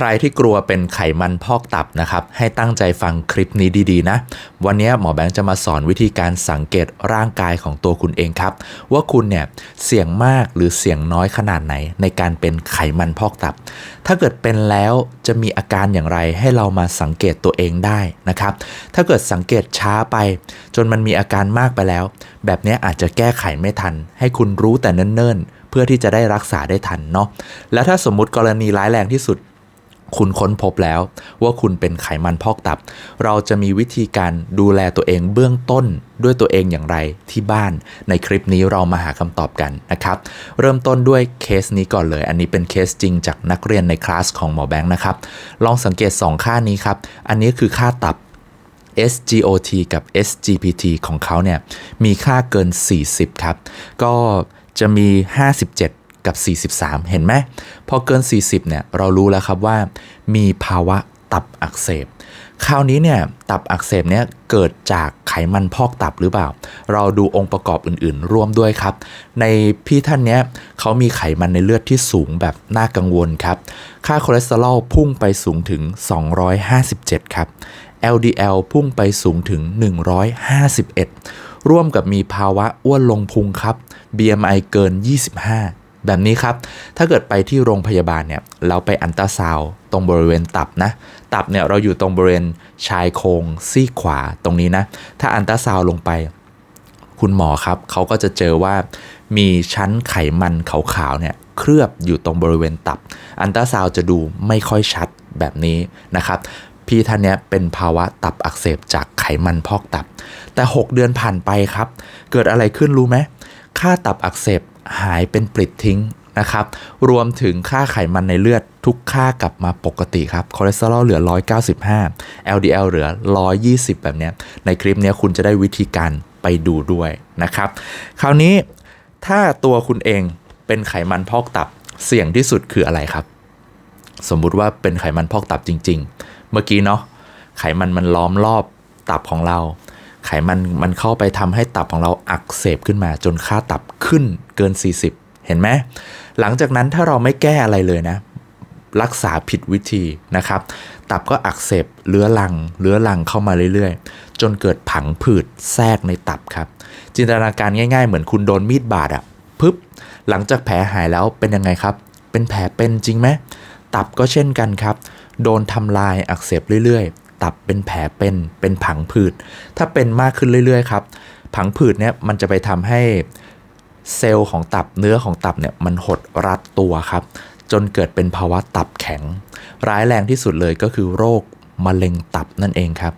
ใครที่กลัวเป็นไขมันพอกตับนะครับ ให้ตั้งใจฟังคลิปนี้ดีๆนะ วันนี้หมอแบงค์จะมาสอนวิธีการสังเกตร่างกายของตัวคุณเองครับ ว่าคุณเนี่ยเสี่ยงมากหรือเสี่ยงน้อยขนาดไหน ในการเป็นไขมันพอกตับ ถ้าเกิดเป็นแล้วจะมีอาการอย่างไรให้เรามาสังเกตตัวเองได้นะครับ ถ้าเกิดสังเกตช้าไป จนมันมีอาการมากไปแล้ว แบบนี้อาจจะแก้ไขไม่ทัน ให้คุณรู้แต่เนิ่นๆ เพื่อที่จะได้รักษาได้ทันเนาะ แล้วถ้าสมมุติกรณีร้ายแรงที่สุด คุณค้นพบแล้วว่าคุณเป็นไขมันพอกตับ เราจะมีวิธีการดูแลตัวเองเบื้องต้นด้วยตัวเองอย่างไรที่บ้านในคลิปนี้เรามาหาคำตอบกันนะครับ เริ่มต้นด้วยเคสนี้ก่อนเลย อันนี้เป็นเคสจริงจากนักเรียนในคลาสของหมอแบงค์นะครับ ลองสังเกต 2 ค่านี้ครับ อันนี้คือค่าตับ SGOT กับ SGPT ของเขาเนี่ยมีค่าเกิน 40 ครับ ก็จะมี 57 กับ 43 เห็นไหมพอเกิน 40เนี่ยเรารู้แล้วครับว่า มีภาวะตับอักเสบ คราวนี้เนี่ยตับอักเสบเนี่ยเกิดจากไขมันพอกตับหรือเปล่า เราดูองค์ประกอบอื่นๆ ร่วมด้วยครับ ในพี่ท่านเนี้ยเขามีไขมันในเลือดที่สูงแบบน่ากังวลครับ ค่าคอเลสเตอรอลพุ่งไปสูงถึง 257 ครับ LDL พุ่งไปสูงถึง 151 ร่วมกับมีภาวะอ้วนลงพุงครับ BMI เกิน 25 แบบนี้ครับ ถ้าเกิดไปที่โรงพยาบาลเนี่ย เราไปอันตราซาวตรงบริเวณตับนะ ตับเนี่ยเราอยู่ตรงบริเวณชายโครงซีกขวาตรงนี้นะ ถ้าอันตราซาวลงไป คุณหมอครับเขาก็จะเจอว่ามีชั้นไขมันขาวๆเนี่ยเคลือบอยู่ตรงบริเวณตับ อันตราซาวจะดูไม่ค่อยชัดแบบนี้นะครับพี่ท่านเนี้ยเป็นภาวะตับอักเสบจากไขมันพอกตับ แต่ 6 เดือนผ่านไปครับ เกิดอะไรขึ้นรู้ไหมค่าตับอักเสบ หายเป็นปลิดทิ้งนะครับ รวมถึงค่าไขมันในเลือดทุกค่ากลับมาปกติครับ คอเลสเตอรอลเหลือ 195 LDL เหลือ 120 แบบนี้ในคลิปนี้คุณจะได้วิธีการไปดูด้วยนะครับ คราวนี้ถ้าตัวคุณเองเป็นไขมันพอกตับเสี่ยงที่สุดคืออะไรครับ สมมุติว่าเป็นไขมันพอกตับจริง ๆ เมื่อกี้เนาะไขมันมันล้อมรอบตับของเรา ไขมันมันเข้าไปทำให้ตับของเราอักเสบขึ้นมาจนค่าตับขึ้นเกิน 40 เห็นไหมหลังจากนั้นถ้าเราไม่แก้อะไรเลยนะ รักษาผิดวิธีนะครับ ตับก็อักเสบเลื้อรังเลื้อรังเข้ามาเรื่อยๆ จนเกิดผังผืดแทรกในตับครับ จินตนาการง่ายๆ เหมือนคุณโดนมีดบาดอะปึ๊บหลังจากแผลหายแล้วเป็นยังไงครับ เป็นแผลเป็นจริงไหมตับก็เช่นกันครับ โดนทำลายอักเสบเรื่อยๆ ตับเป็นแผลเป็นเป็นผังผืด ถ้าเป็นมากขึ้นเรื่อยๆครับ ผังผืดเนี่ยมันจะไปทำให้เซลล์ของตับเนื้อของตับเนี่ยมันหดรัดตัวครับ จนเกิดเป็นภาวะตับแข็ง ร้ายแรงที่สุดเลยก็คือโรคมะเร็งตับนั่นเองครับ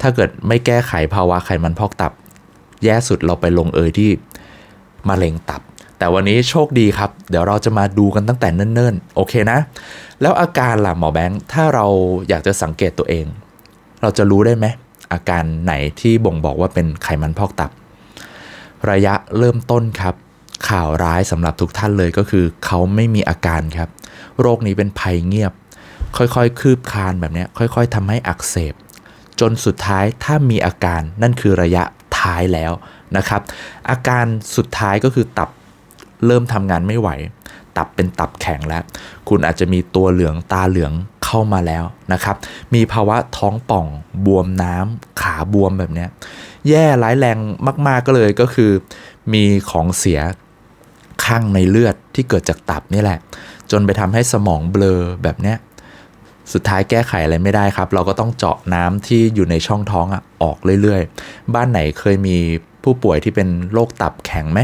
ถ้าเกิดไม่แก้ไขภาวะไขมันพอกตับ แย่สุดเราไปลงเอยที่มะเร็งตับ แต่วันนี้โชคดีครับ เดี๋ยวเราจะมาดูกันตั้งแต่เนิ่นๆ โอเคนะ แล้วอาการล่ะหมอแบงค์ ถ้าเราอยากจะสังเกตตัวเอง เราจะรู้ได้ไหมอาการไหนที่บ่งบอกว่าเป็นไขมันพอกตับ ระยะเริ่มต้นครับ ข่าวร้ายสำหรับทุกท่านเลยก็คือเขาไม่มีอาการครับ โรคนี้เป็นภัยเงียบ ค่อยๆ คืบคานแบบนี้ค่อยๆทำให้อักเสบ จนสุดท้ายถ้ามีอาการนั่นคือระยะท้ายแล้วนะครับ อาการสุดท้ายก็คือตับเริ่มทำงานไม่ไหว ตับเป็นตับแข็งแล้ว คุณอาจจะมีตัวเหลืองตาเหลือง เข้ามาแล้วนะครับ มีภาวะท้องป่องบวมน้ำขาบวมแบบเนี้ยแย่ร้ายแรงมาก ๆก็เลยก็คือ มีของเสียข้างในเลือดที่เกิดจากตับนี่แหละ จนไปทำให้สมองเบลอแบบเนี้ยสุดท้ายแก้ไขอะไรไม่ได้ครับ เราก็ต้องเจาะน้ำที่อยู่ในช่องท้องอะออกเรื่อยๆ บ้านไหนเคยมีผู้ป่วยที่เป็นโรคตับแข็งไหม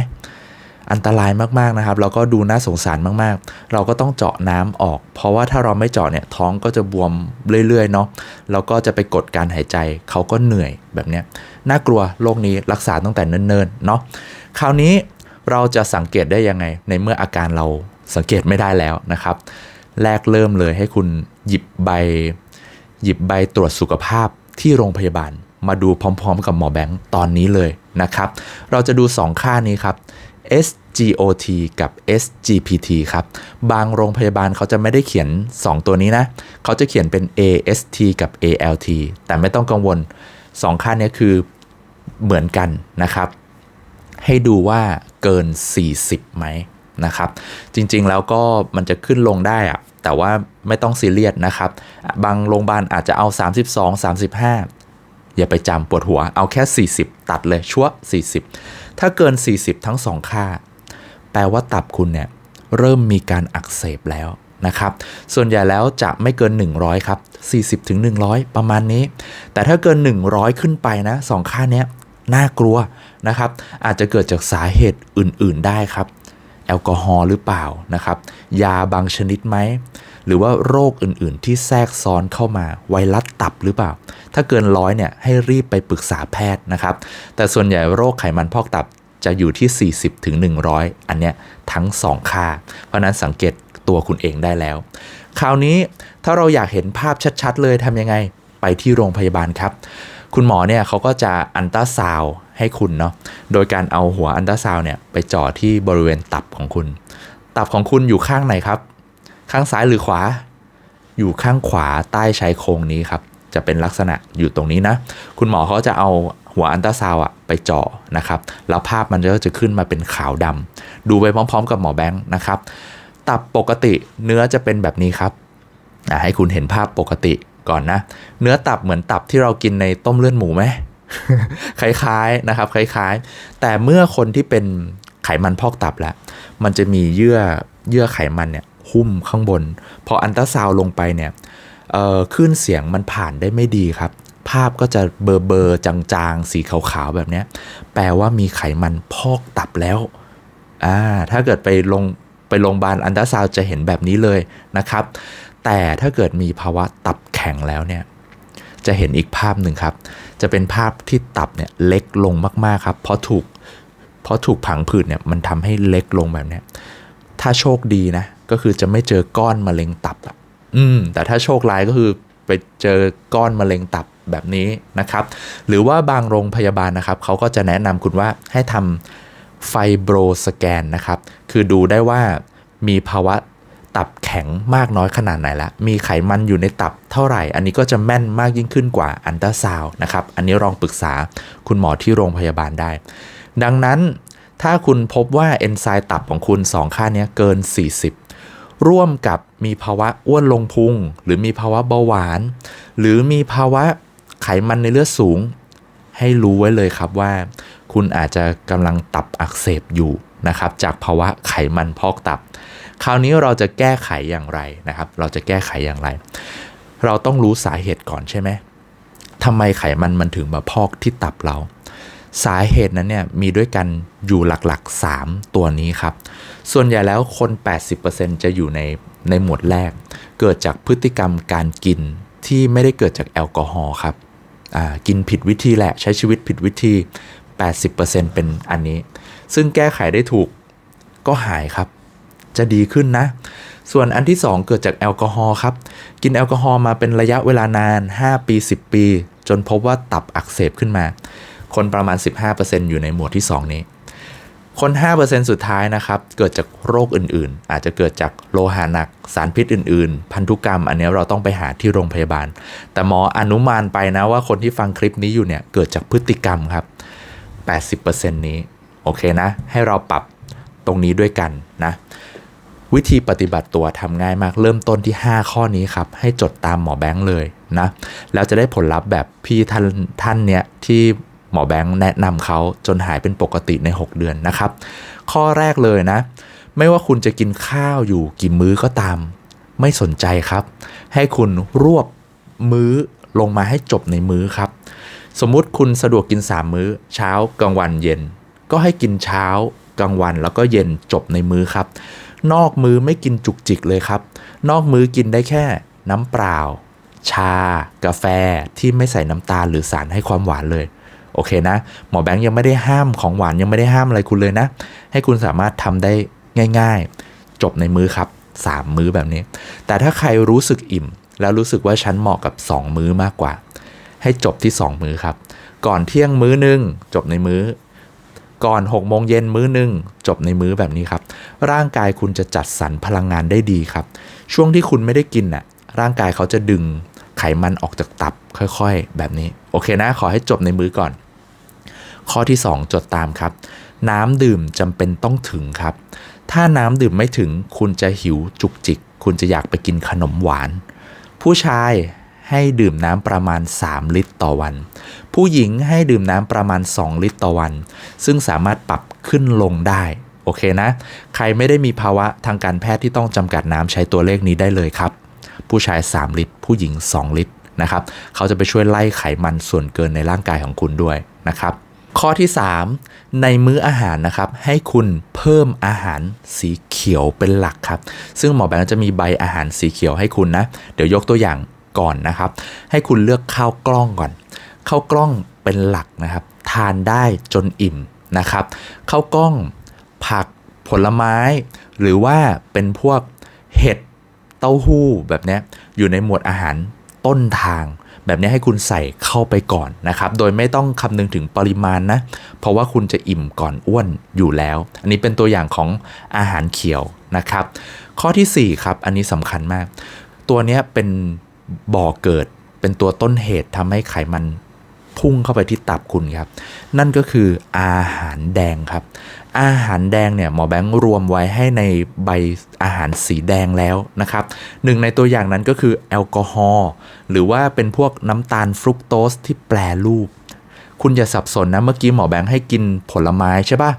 อันตรายมากๆนะครับ แล้วก็ดูน่าสงสารมากๆ เราก็ต้องเจาะน้ำออก เพราะว่าถ้าเราไม่เจาะเนี่ยท้องก็จะบวมเรื่อยๆเนาะแล้วก็จะไปกดการหายใจเขาก็เหนื่อยแบบเนี้ยน่ากลัวโรคนี้รักษาตั้งแต่เนิ่นๆเนาะคราวนี้เราจะสังเกตได้ยังไง ในเมื่ออาการเราสังเกตไม่ได้แล้วนะครับ แรกเริ่มเลยให้คุณหยิบใบ หยิบใบตรวจสุขภาพที่โรงพยาบาล มาดูพร้อม ๆ กับหมอแบงค์ตอนนี้เลยนะครับ เราจะดู 2 ค่านี้ครับ SGOT กับ SGPT ครับ บางโรงพยาบาลเขาจะไม่ได้เขียน 2 ตัวนี้นะ เขาจะเขียนเป็น AST กับ ALT แต่ไม่ต้องกังวล 2 ค่านี้คือเหมือนกันนะครับ ให้ดูว่าเกิน 40ไหมนะครับ จริงๆแล้วก็มันจะขึ้นลงได้อะแต่ว่าไม่ต้องซีเรียสนะครับ บางโรงพยาบาลอาจจะเอา 32 35 อย่าไปจำปวดหัว เอาแค่ 40 ตัดเลยชั่ว 40 ถ้าเกิน 40 ทั้ง 2 ค่า แปลว่าตับคุณเนี่ยเริ่มมีการอักเสบแล้วนะครับ ส่วนใหญ่แล้วจะไม่เกิน 100 ครับ 40ถึง100 ประมาณนี้ แต่ถ้าเกิน 100 ขึ้นไปนะสองค่านี้น่ากลัวนะครับ อาจจะเกิดจากสาเหตุอื่น ๆ ได้ครับ แอลกอฮอล์หรือเปล่านะครับ ยาบางชนิดไหม หรือว่าโรคอื่นๆ ที่แทรกซ้อนเข้ามาไวรัสตับหรือเปล่า ถ้าเกินร้อยเนี่ยให้รีบไปปรึกษาแพทย์นะครับ แต่ส่วนใหญ่โรคไขมันพอกตับจะอยู่ที่ 40ถึง100 อันเนี้ยทั้ง 2 ค่า เพราะนั้นสังเกตตัวคุณเองได้แล้ว คราวนี้ถ้าเราอยากเห็นภาพชัดๆ เลยทำยังไงไปที่โรงพยาบาลครับ คุณหมอเนี่ยเขาก็จะอันตราซาวให้คุณเนาะโดยการเอาหัวอันตราซาวเนี่ยไปจ่อที่บริเวณตับของคุณ ตับของคุณอยู่ข้างไหนครับ ข้างซ้ายหรือขวา อยู่ข้างขวาใต้ชายโครงนี้ครับ จะเป็นลักษณะอยู่ตรงนี้นะ คุณหมอเขาจะเอาหัวอันตราซาวอะไปเจาะนะครับ แล้วภาพมันก็จะขึ้นมาเป็นขาวดำดูไปพร้อม ๆ กับหมอแบงค์นะครับ ตับปกติเนื้อจะเป็นแบบนี้ครับให้คุณเห็นภาพปกติก่อนนะ เนื้อตับเหมือนตับที่เรากินในต้มเลือดหมูไหมคล้ายๆนะครับ คล้ายๆ แต่เมื่อคนที่เป็นไขมันพอกตับแล้ว มันจะมีเยื่อเยื่อไขมันเนี่ย หุ้มข้างบน พออันตราซาวลงไปเนี่ยคลื่นเสียงมันผ่านได้ไม่ดีครับ ภาพก็จะเบอร์เบอร์จางๆ สีขาวๆ แบบนี้แปลว่ามีไขมันพอกตับแล้วอ่าถ้าเกิดไปลงไปโรงพยาบาลอันตราซาวจะเห็นแบบนี้เลยนะครับ แต่ถ้าเกิดมีภาวะตับแข็งแล้วเนี่ยจะเห็นอีกภาพหนึ่งครับ จะเป็นภาพที่ตับเนี่ยเล็กลงมากๆครับ เพราะถูกเพราะถูกผังผืดเนี่ยมันทำให้เล็กลงแบบนี้ ถ้าโชคดีนะ ก็คือจะไม่เจอก้อนมะเร็งตับอะอืม แต่ถ้าโชคร้ายก็คือไปเจอก้อนมะเร็งตับแบบนี้นะครับ หรือว่าบางโรงพยาบาลนะครับ เขาก็จะแนะนำคุณว่าให้ทำไฟโบรสแกนนะครับ คือดูได้ว่ามีภาวะตับแข็งมากน้อยขนาดไหนละ มีไขมันอยู่ในตับเท่าไหร่ อันนี้ก็จะแม่นมากยิ่งขึ้นกว่าอันตราซาวน์นะครับ อันนี้ลองปรึกษาคุณหมอที่โรงพยาบาลได้ ดังนั้น ถ้าคุณพบว่าเอนไซม์ตับของคุณ 2 ค่านี้เกิน 40 ร่วมกับมีภาวะอ้วนลงพุง หรือมีภาวะเบาหวาน หรือมีภาวะไขมันในเลือดสูง ให้รู้ไว้เลยครับว่า คุณอาจจะกำลังตับอักเสบอยู่นะครับจากภาวะไขมันพอกตับ คราวนี้เราจะแก้ไขอย่างไรนะครับ เราจะแก้ไขอย่างไร เราต้องรู้สาเหตุก่อนใช่ไหมทำไมไขมันมันถึงมาพอกที่ตับเรา สาเหตุนั้นเนี่ยมีด้วยกันอยู่หลักๆ 3 ตัวนี้ครับ ส่วนใหญ่แล้วคน 80%จะอยู่ในในหมวดแรก เกิดจากพฤติกรรมการกินที่ไม่ได้เกิดจากแอลกอฮอล์ครับกินผิดวิธีแหละใช้ชีวิตผิดวิธี 80%เป็นอันนี้ ซึ่งแก้ไขได้ถูกก็หายครับ จะดีขึ้นนะ ส่วนอันที่ 2 เกิดจากแอลกอฮอล์ครับ กินแอลกอฮอล์มาเป็นระยะเวลานาน 5 ปี 10 ปี จนพบว่าตับอักเสบขึ้นมา คนประมาณ 15%อยู่ในหมวดที่ 2 นี้ คน 5%สุดท้ายนะครับ เกิดจากโรคอื่นๆ อาจจะเกิดจากโลหะหนัก สารพิษอื่นๆ พันธุกรรม อันนี้เราต้องไปหาที่โรงพยาบาล แต่หมออนุมานไปนะว่าคนที่ฟังคลิปนี้อยู่เนี่ยเกิดจากพฤติกรรมครับ 80%นี้ โอเคนะ ให้เราปรับตรงนี้ด้วยกันนะวิธีปฏิบัติตัวทำง่ายมากเริ่มต้นที่ 5 ข้อนี้ครับ ให้จดตามหมอแบงค์เลยนะ แล้วจะได้ผลลัพธ์แบบพี่ท่านท่านเนี้ยที่ หมอแบงค์แนะนำเขาจนหายเป็นปกติใน 6 เดือนนะครับ ข้อแรกเลยนะ ไม่ว่าคุณจะกินข้าวอยู่กี่มื้อก็ตาม ไม่สนใจครับ ให้คุณรวบมื้อลงมาให้จบในมื้อครับ สมมุติคุณสะดวกกิน 3 มื้อ เช้ากลางวันเย็น ก็ให้กินเช้ากลางวันแล้วก็เย็นจบในมื้อครับ นอกมื้อไม่กินจุกจิกเลยครับ นอกมื้อกินได้แค่น้ำเปล่า ชา กาแฟที่ไม่ใส่น้ำตาลหรือสารให้ความหวานเลย โอเคนะ หมอแบงค์ยังไม่ได้ห้ามของหวานยังไม่ได้ห้ามอะไรคุณเลยนะ ให้คุณสามารถทำได้ง่าย ๆ จบในมื้อครับ 3 มื้อแบบนี้ แต่ถ้าใครรู้สึกอิ่ม แล้วรู้สึกว่าฉันเหมาะกับ 2 มื้อมากกว่า ให้จบที่ 2 มื้อครับ ก่อนเที่ยงมื้อหนึ่งจบในมื้อ ก่อน6โมงเย็นมื้อหนึ่งจบในมื้อแบบนี้ครับ ร่างกายคุณจะจัดสรรพลังงานได้ดีครับ ช่วงที่คุณไม่ได้กินน่ะร่างกายเขาจะดึงไขมันออกจากตับค่อย ๆ แบบนี้ โอเคนะ ขอให้จบในมื้อก่อน ข้อที่ 2 จดตามครับ น้ำดื่มจำเป็นต้องถึงครับ ถ้าน้ำดื่มไม่ถึงคุณจะหิวจุกจิก คุณจะอยากไปกินขนมหวาน ผู้ชายให้ดื่มน้ำประมาณ 3 ลิตรต่อวัน ผู้หญิงให้ดื่มน้ำประมาณ 2 ลิตรต่อวัน ซึ่งสามารถปรับขึ้นลงได้ โอเคนะ ใครไม่ได้มีภาวะทางการแพทย์ที่ต้องจำกัดน้ำใช้ตัวเลขนี้ได้เลยครับ ผู้ชาย 3 ลิตร ผู้หญิง 2 ลิตร นะครับเขาจะไปช่วยไล่ไขมันส่วนเกินในร่างกายของคุณด้วยนะครับ ข้อที่ 3 ในมื้ออาหารนะครับให้คุณเพิ่มอาหารสีเขียวเป็นหลักครับ ซึ่งหมอแบงค์จะมีใบอาหารสีเขียวให้คุณนะ เดี๋ยวยกตัวอย่างก่อนนะครับ ให้คุณเลือกข้าวกล้องก่อนข้าวกล้องเป็นหลักนะครับ ทานได้จนอิ่มนะครับข้าวกล้องผักผลไม้ หรือว่าเป็นพวกเห็ดเต้าหู้แบบนี้อยู่ในหมวดอาหาร ต้นทาง แบบนี้ให้คุณใส่เข้าไปก่อนนะครับ โดยไม่ต้องคำนึงถึงปริมาณนะ เพราะว่าคุณจะอิ่มก่อนอ้วนอยู่แล้ว อันนี้เป็นตัวอย่างของอาหารเขียวนะครับ ข้อทีสี่4 ครับ อันนี้สำคัญมาก ตัวนี้เป็นบ่อเกิด เป็นตัวต้นเหตุทำให้ไขมันพุ่งเข้าไปที่ตับคุณครับ นั่นก็คืออาหารแดงครับ อาหารแดงเนี่ยหมอแบงค์รวมไว้ให้ในใบอาหารสีแดงแล้วนะครับหนึ่งในตัวอย่างนั้นก็คือแอลกอฮอล์หรือว่าเป็นพวกน้ำตาลฟรุกโตสที่แปรรูป คุณอย่าสับสนนะเมื่อกี้หมอแบงค์ให้กินผลไม้ใช่ปะ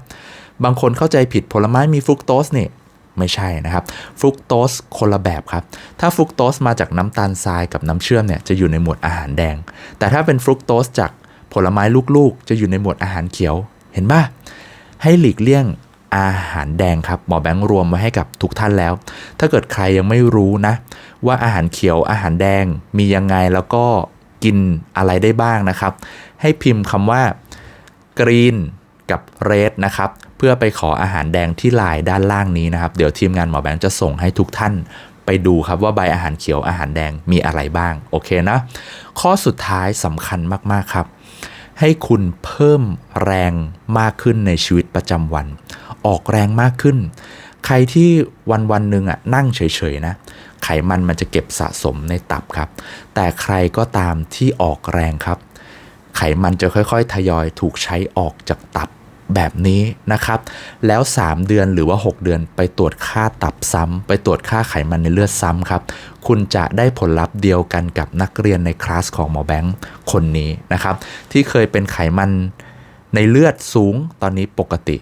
บางคนเข้าใจผิดผลไม้มีฟรุกโตสเนี่ยไม่ใช่นะครับฟรุกโตสคนละแบบครับ ถ้าฟรุกโตสมาจากน้ำตาลทรายกับน้ำเชื่อมเนี่ยจะอยู่ในหมวดอาหารแดง แต่ถ้าเป็นฟรุกโตสจากผลไม้ลูกๆ จะอยู่ในหมวดอาหารเขียวเห็นปะ ให้หลีกเลี่ยงอาหารแดงครับหมอแบงค์รวมไว้ให้กับทุกท่านแล้ว ถ้าเกิดใครยังไม่รู้นะ ว่าอาหารเขียวอาหารแดงมียังไงแล้วก็กินอะไรได้บ้างนะครับ ให้พิมพ์คำว่ากรีนกับเรดนะครับ เพื่อไปขออาหารแดงที่ลายด้านล่างนี้นะครับ เดี๋ยวทีมงานหมอแบงค์จะส่งให้ทุกท่านไปดูครับว่าใบอาหารเขียวอาหารแดงมีอะไรบ้าง โอเคนะ ข้อสุดท้ายสำคัญมาก ๆ ครับ ให้คุณเพิ่มแรงมากขึ้นในชีวิตประจำวัน ออกแรงมากขึ้น ใครที่วันวันหนึ่งอะนั่งเฉยๆนะไขมันมันจะเก็บสะสมในตับครับ แต่ใครก็ตามที่ออกแรงครับ ไขมันจะค่อยๆ ทยอยถูกใช้ออกจากตับ แบบนี้นะครับ แล้ว 3 เดือนหรือว่า 6 เดือนไปตรวจค่าตับซ้ำไปตรวจค่าไขมันในเลือดซ้ำครับ คุณจะได้ผลลัพธ์เดียวกันกับนักเรียนในคลาสของหมอแบงค์คนนี้นะครับ ที่เคยเป็นไขมันในเลือดสูงตอนนี้ปกติ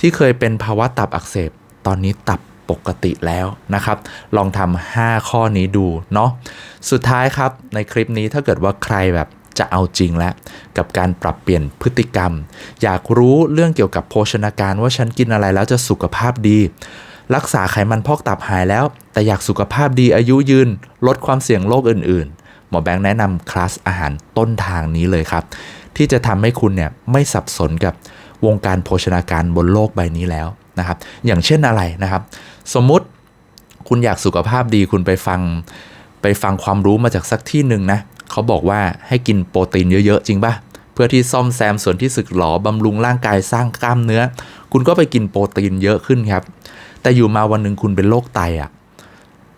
ที่เคยเป็นภาวะตับอักเสบ ตอนนี้ตับปกติแล้วนะครับ ลองทำ5ข้อนี้ดูเนาะสุดท้ายครับในคลิปนี้ถ้าเกิดว่าใครแบบ จะเอาจริงแล้ว กับการปรับเปลี่ยนพฤติกรรม อยากรู้เรื่องเกี่ยวกับโภชนาการว่าฉันกินอะไรแล้วจะสุขภาพดี รักษาไขมันพอกตับหายแล้ว แต่อยากสุขภาพดีอายุยืน ลดความเสี่ยงโรคอื่น ๆ หมอแบงค์แนะนำคลาสอาหารต้นทางนี้เลยครับ ที่จะทำให้คุณเนี่ยไม่สับสนกับวงการโภชนาการบนโลกใบนี้แล้วนะครับ อย่างเช่นอะไรนะครับ สมมุติคุณอยากสุขภาพดีคุณไปฟังไปฟังความรู้มาจากสักที่หนึ่งนะ เขาบอกว่าให้กินโปรตีนเยอะๆ จริงป่ะเพื่อที่ซ่อมแซมส่วนที่สึกหรอบำรุงร่างกายสร้างกล้ามเนื้อ คุณก็ไปกินโปรตีนเยอะขึ้นครับ แต่อยู่มาวันหนึ่งคุณเป็นโรคไตอะ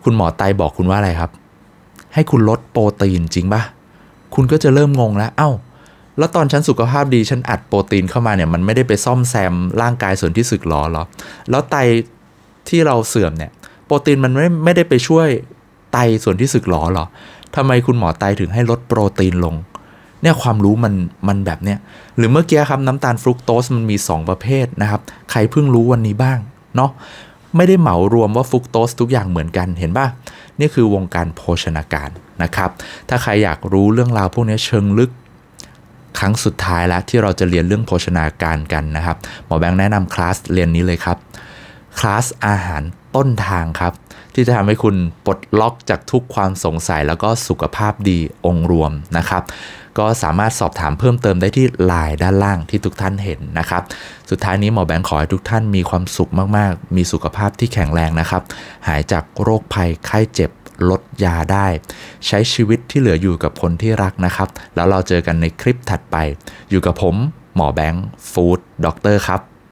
คุณหมอไตบอกคุณว่าอะไรครับ ให้คุณลดโปรตีนจริงป่ะคุณก็จะเริ่มงงแล้ว เอ้า แล้วตอนฉันสุขภาพดีฉันอัดโปรตีนเข้ามาเนี่ยมันไม่ได้ไปซ่อมแซมร่างกายส่วนที่สึกหรอหรอ แล้วไตที่เราเสื่อมเนี่ยโปรตีนมันไม่ไม่ได้ไปช่วย ตส่วนที่สึกหรอหรอทำไมคุณหมอไตถึงให้ลดโปรตีนลง เนี่ยความรู้มันมันแบบเนี้ยหรือเมื่อกี้ครับน้ำตาลฟรุกโตสมันมี 2 ประเภทนะครับ ใครเพิ่งรู้วันนี้บ้างเนาะไม่ได้เหมารวมว่าฟรุกโตสทุกอย่างเหมือนกันเห็นป่ะนี่คือวงการโภชนาการนะครับ ถ้าใครอยากรู้เรื่องราวพวกนี้เชิงลึกครั้งสุดท้ายแล้วที่เราจะเรียนเรื่องโภชนาการกันนะครับ หมอแบงค์แนะนำคลาสเรียนนี้เลยครับ คลาสอาหารต้นทางครับ ที่จะทำให้คุณปลดล็อกจากทุกความสงสัยแล้วก็สุขภาพดีองค์รวมนะครับ ก็สามารถสอบถามเพิ่มเติมได้ที่ไลน์ด้านล่างที่ทุกท่านเห็นนะครับ สุดท้ายนี้หมอแบงค์ขอให้ทุกท่านมีความสุขมากๆ มีสุขภาพที่แข็งแรงนะครับ หายจากโรคภัยไข้เจ็บลดยาได้ ใช้ชีวิตที่เหลืออยู่กับคนที่รักนะครับ แล้วเราเจอกันในคลิปถัดไป อยู่กับผม หมอแบงค์ฟู้ดด็อกเตอร์ครับ